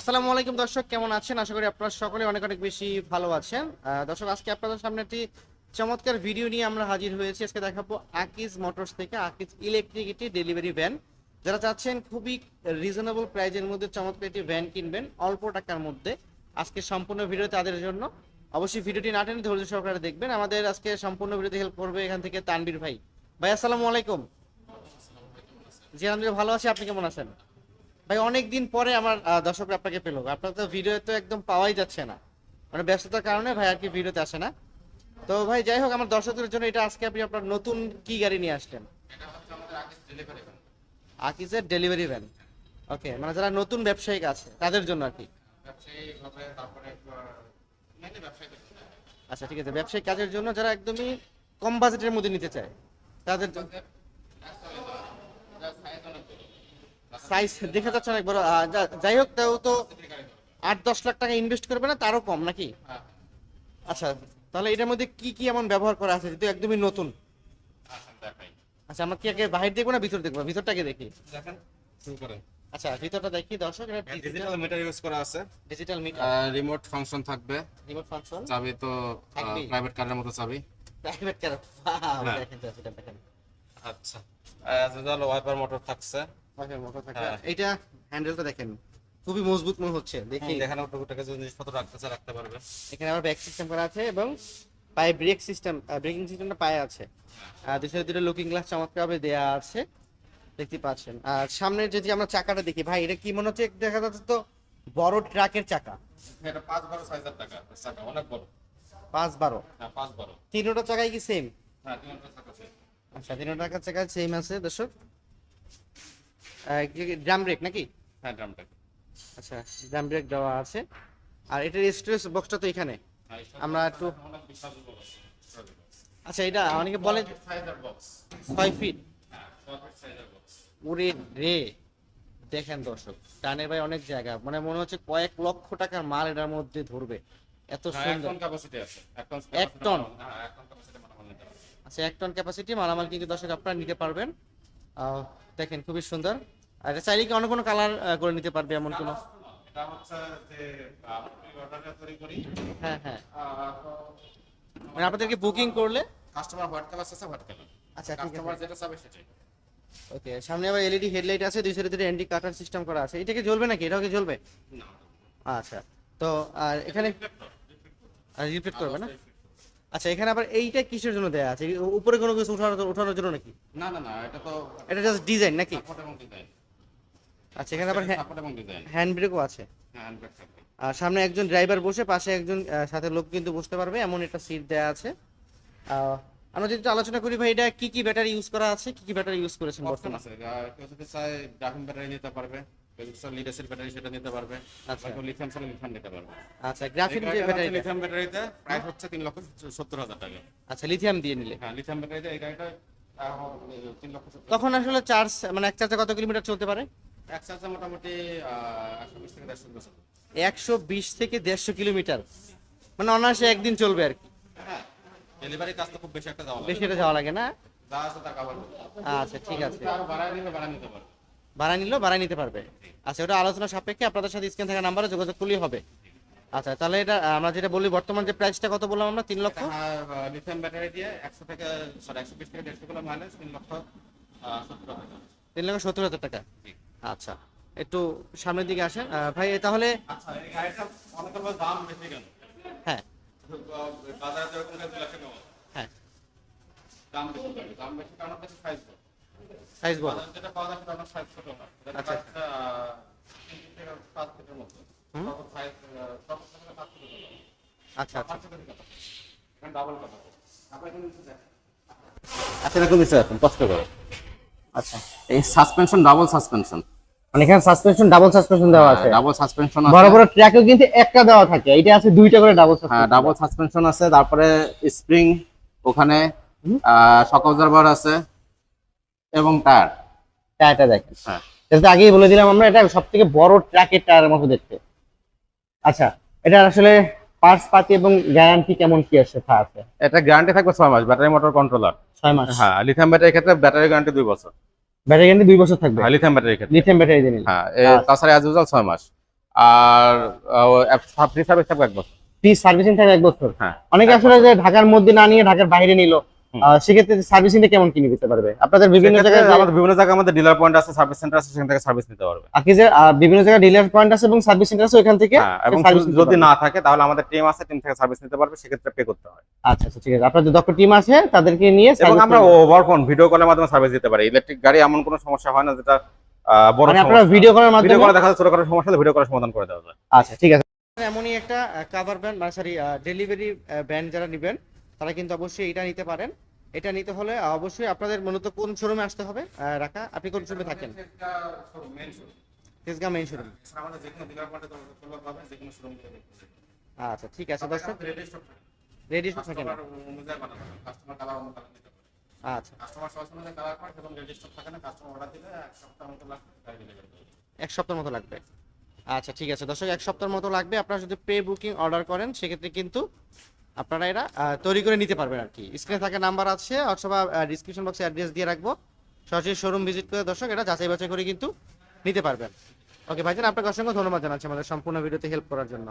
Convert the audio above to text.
আসসালামু আলাইকুম দর্শক, কেমন আছেন? আশা করি আপনারা সকলে অনেক অনেক বেশি ভালো আছেন। দর্শক, আজকে আপনাদের সামনে একটি চমৎকার ভিডিও নিয়ে আমরা হাজির হয়েছি। আজকে দেখাবো আকিজ মোটরস থেকে আকিজ ইলেকট্রিক একটি ডেলিভারি ভ্যান। যারা চাচ্ছেন খুবই রিজনেবল প্রাইজের মধ্যে চমৎকার একটি ভ্যান কিনবেন অল্প টাকার মধ্যে। আজকে সম্পূর্ণ ভিডিও তাদের জন্য। অবশ্যই ভিডিওটি না টেনে ধৈর্য সহকারে দেখবেন। আমাদের আজকে সম্পূর্ণ ভিডিওতে হেল্প করবে এখান থেকে তানবীর ভাই। ভাই, আসসালামু আলাইকুম। জি, আলহামদুলিল্লাহ, ভালো আছি। আপনি কেমন আছেন? ভাই অনেক দিন পরে আমার দর্শকরা আপনাকে পেল। আপনার তো ভিডিও তো একদম পাওয়াই যাচ্ছে না। মানে ব্যস্ততার কারণে ভাই আর কি ভিডিওতে আসে না। তো ভাই, যাই হোক, আমার দর্শকদের জন্য এটা আজকে আপনি আপনার নতুন কি গাড়ি নিয়ে আসলেন? আকিজের ডেলিভারি ভ্যান ওকে মানে যারা নতুন ব্যবসায়িক আছে, তাদের জন্য আর কি। আচ্ছা ঠিক আছে। ব্যবসায়িক কাজের জন্য যারা একদমই কম বাজেটের মধ্যে নিতে চায়, তাদের জন্য সাইজ দেখা যাচ্ছে অনেক বড় যাই হোক তাও তো আট দশ লাখ টাকা ইনভেস্ট করবে না তারও কম নাকি? আচ্ছা তাহলে এটার মধ্যে কি কি এমন ব্যবহার করা আছে? যেহেতু একদমই নতুন। আচ্ছা আমরা কি আগে বাহির দেখব না ভিতর দেখব? ভিতরটাকে দেখি। দেখেন শুরু করেন। আচ্ছা ভিতরটা দেখি দর্শক এটা ডিজিটাল মিটার ইউজ করা আছে। ডিজিটাল মিটার রিমোট ফাংশন থাকবে। রিমোট ফাংশন চাবি তো। প্রাইভেট কারের মতো চাবি। প্রাইভেট কার হ্যাঁ। দেখেন দেখেন আচ্ছা। ওয়াইপার মোটর থাকছে। হ্যাঁ। হ্যান্ডেলটা দেখেন খুবই মজবুত মনে হচ্ছে দেখি। এখানে টুকুটাকে যে জিনিসপত্র রাখতেছে রাখতে পারবে। এখানে আবার ব্যাক সিস্টেম করা আছে এবং পায়ে ব্রেক সিস্টেম ব্রেকিং সিস্টেমটা পায়ে আছে। আর সাইডে দুটো লুকিং গ্লাস চমৎকারভাবে দেয়া আছে দেখতে পাচ্ছেন। আর সামনে যদি আমরা চাকাটা দেখি ভাই এটা কি মনে হচ্ছে দেখা যাচ্ছে তো বড় ট্রাকের চাকা? এটা পাঁচ বারো সাইজের টাকা চাকা অনেক বড়। পাঁচ বারো? হ্যাঁ পাঁচ বারো। তিনোটা চাকাই কি সেম হ্যাঁ তিনটা চাকা আছে আচ্ছা তিনোটা চাকা সেম আছে দর্শক। ড্রাম ব্রেক নাকি? হ্যাঁ ড্রামটা আচ্ছা ড্রাম ব্রেক দেওয়া আছে। আর এটার স্টোরেজ বক্সটা তো এখানে। আমরা একটু আচ্ছা এটা অনেকে বলে ছয় ফিট হ্যাঁ ছয় সাইজের রে। দেখেন দর্শক টানের ভাই অনেক জায়গা। মানে মনে হচ্ছে কয়েক লক্ষ টাকার মাল এটার মধ্যে ধরবে। এত হ্যাঁ সুন্দর। টন ক্যাপাসিটি আছে। এক টন? হ্যাঁ আচ্ছা এক টন ক্যাপাসিটি মালামাল কিন্তু দর্শক আপনারা নিতে পারবেন। দেখেন খুবই সুন্দর। আর এটা চাইলে কি অন্য কোনো কালার করে নিতে পারবে এমন কোনো? এটা হচ্ছে যে তৈরি করি। হ্যাঁ হ্যাঁ। মানে আপনাদেরকে বুকিং করলে? কাস্টমার হোয়াইট কালার আছে হোয়াইট কালার আচ্ছা কাস্টমার যেটা চাবে সেটাই। ওকে সামনে আবার এলইডি হেডলাইট আছে দুই সাইডে দুটো অ্যান্টি কাটার সিস্টেম করা আছে। এটা কি জ্বলবে নাকি? এটাও কি জ্বলবে? না। আচ্ছা তো আর এখানে রিপ্লেট করবে না? আচ্ছা এখানে আবার এইটা কিসের জন্য দেয়া আছে? উপরে কোনো কিছু উঠানোর উঠানোর জন্য নাকি? না না না এটা তো এটা জাস্ট ডিজাইন নাকি? আচ্ছা এখানে আবার হ্যান্ড ব্রেকও আছে। হ্যাঁ আর সামনে একজন ড্রাইভার বসে পাশে একজন সাথে লোক কিন্তু বসতে পারবে। এমন একটা সিট দেয়া আছে। আমরা যদি আলোচনা করি ভাই এটা কি কি ব্যাটারি ইউজ করা আছে? কি কি ব্যাটারি ইউজ করেছেন বর্তমানে কেউ যদি চায় গ্রাফিন ব্যাটারি নিতে পারবে। কেউ যদি চায় লিড অ্যাসিড ব্যাটারি সেটা নিতে পারবে আচ্ছা। লিথিয়াম চাইলে লিথিয়াম নিতে পারবে। আচ্ছা গ্রাফিন যে ব্যাটারি লিথিয়াম ব্যাটারিতে প্রাইস হচ্ছে তিন লক্ষ সত্তর হাজার টাকা। আচ্ছা লিথিয়াম দিয়ে নিলে। হ্যাঁ লিথিয়াম ব্যাটারিতে এই গাড়িটা তখন আসলে চার্জ মানে এক চার্জে কত কিলোমিটার চলতে পারে? এক চার্জে মোটামুটি একশো বিশ থেকে দেড়শো বছর একশো বিশ থেকে দেড়শো কিলোমিটার। মানে অনায়াসে একদিন চলবে আর কি। হ্যাঁ ডেলিভারি কাজ তো খুব বেশি একটা যাওয়া লাগে। বেশি এটা যাওয়া লাগে না? যা আছে তা কাভার আচ্ছা ঠিক আছে। আরও নিলে ভাড়া নিতে পারবে। ভাড়া নিলেও ভাড়া নিতে পারবে। আচ্ছা ওটা আলোচনা সাপেক্ষে আপনাদের সাথে স্ক্রিন থাকা নাম্বারে যোগাযোগ করলেই হবে। আচ্ছা তাহলে এটা আমরা যেটা বলি বর্তমান যে প্রাইসটা কত বললাম আমরা? তিন লক্ষ? হ্যাঁ লিথিয়াম ব্যাটারি দিয়ে একশো থেকে সরি একশো বিশ থেকে দেড়শো কিলো মাইলেজ তিন লক্ষ। তিন লক্ষ সত্তর হাজার টাকা? আচ্ছা একটু সামনের দিকে আসেন। ভাই তাহলে আচ্ছা এই গাড়িটা অনেকের বলে দাম বেশি কেন? হ্যাঁ। হ্যাঁ। দাম বেশি দাম বেশি কারণ হচ্ছে সাইজ সাইজ বল যেটা পাওয়া হয় আচ্ছা। আচ্ছা আচ্ছা। পাঁচ ফিটের কথা এখানে ডাবল কথা আপনার এখানে নিচে দেখেন। আচ্ছা এরকম দিচ্ছে এখন কষ্ট করে। আচ্ছা এই সাসপেনশন ডাবল সাসপেনশন মানে এখানে সাসপেনশন ডাবল সাসপেনশন দেওয়া আছে? ডাবল সাসপেনশন বড় বড় ট্র্যাকেও কিন্তু একটা দেওয়া থাকে। এটা আছে দুইটা করে ডাবল হ্যাঁ ডাবল সাসপেনশন আছে। তারপরে স্প্রিং ওখানে হুম। শক অবজারভার আছে। এবং টায়ার এটা দেখেন হ্যাঁ। যেটা আগেই বলে দিলাম আমরা এটা সব থেকে বড় ট্রাকের টায়ারের মতো দেখতে। আচ্ছা এটা আসলে পার্টস পাতি এবং গ্যারান্টি কেমন কি আছে আছে? এটা গ্যারান্টি থাকবে ছয় মাস ব্যাটারি মোটর কন্ট্রোলার ছয় মাস। হ্যাঁ লিথিয়াম ব্যাটারির ক্ষেত্রে ব্যাটারি গ্যারান্টি দুই বছর। ব্যাটারি গ্যারান্টি দুই বছর থাকবে? হ্যাঁ লিথিয়াম ব্যাটারির ক্ষেত্রে। লিথিয়াম ব্যাটারি দিয়ে নিলে। হ্যাঁ আচ্ছা। তাছাড়া অ্যাজ ইউজাল ছয় মাস। আর ফ্রি সার্ভিস থাকবে এক বছর। ফ্রি সার্ভিসিং থাকবে এক বছর? হ্যাঁ। অনেকে আসলে যে ঢাকার মধ্যে না নিয়ে ঢাকার বাইরে নিল সেক্ষেত্রে সার্ভিসিংটা কেমন কিনে দিতে পারবে? আপনাদের বিভিন্ন জায়গায় আমাদের বিভিন্ন জায়গায় আমাদের ডিলার পয়েন্ট আছে সার্ভিস সেন্টার আছে সেখান থেকে সার্ভিস নিতে পারবে। আহ, বিভিন্ন জায়গায় ডিলার পয়েন্ট আছে এবং সার্ভিস সেন্টার আছে ওখান থেকে হ্যাঁ এবং যদি না থাকে তাহলে আমাদের টিম আছে টিম থেকে সার্ভিস নিতে পারবে সেক্ষেত্রে পে করতে হয়। আচ্ছা আচ্ছা ঠিক আছে। আপনার যে দক্ষ টিম আছে তাদেরকে নিয়ে এবং আমরা ওভার ফোন ভিডিও কলের মাধ্যমে সার্ভিস দিতে পারি। ইলেকট্রিক গাড়ি এমন কোনো সমস্যা হয় না যেটা বড় মানে আপনারা। ভিডিও ভিডিও মাধ্যমে কলে দেখা যাচ্ছে ছোটখাটো সমস্যা ভিডিও কলের সমাধান করে দেওয়া যায়। আচ্ছা ঠিক আছে। এমনই একটা কাভার ব্যান্ড মানে সরি ডেলিভারি ব্যান্ড যারা নেবেন তারা কিন্তু অবশ্যই এটা নিতে পারেন। এটা নিতে হলে অবশ্যই আপনাদের মূলত কোন শোরুমে আসতে হবে? রাখা আপনি কোন শোরুমে থাকেন? তেজগাঁ মেইন শোরুম আচ্ছা ঠিক আছে দর্শক। রেডি থাকে। না। আচ্ছা। এক সপ্তাহের মতো লাগবে আচ্ছা ঠিক আছে দর্শক এক সপ্তাহের মতো লাগবে। আপনারা যদি প্রে বুকিং অর্ডার করেন সেক্ষেত্রে কিন্তু আপনারা এরা তৈরি করে নিতে পারবেন আর কি। স্ক্রিনে থাকা নাম্বার আছে, অথবা ডিসক্রিপশন বক্সে অ্যাড্রেস দিয়ে রাখব। সরাসরি শোরুম ভিজিট করে দর্শক এটা যাচাই বাছাই করে কিন্তু নিতে পারবেন। ওকে ভাইজান, আপনাকে অসংখ্য ধন্যবাদ জানাচ্ছি আমাদের সম্পূর্ণ ভিডিওতে হেল্প করার জন্য।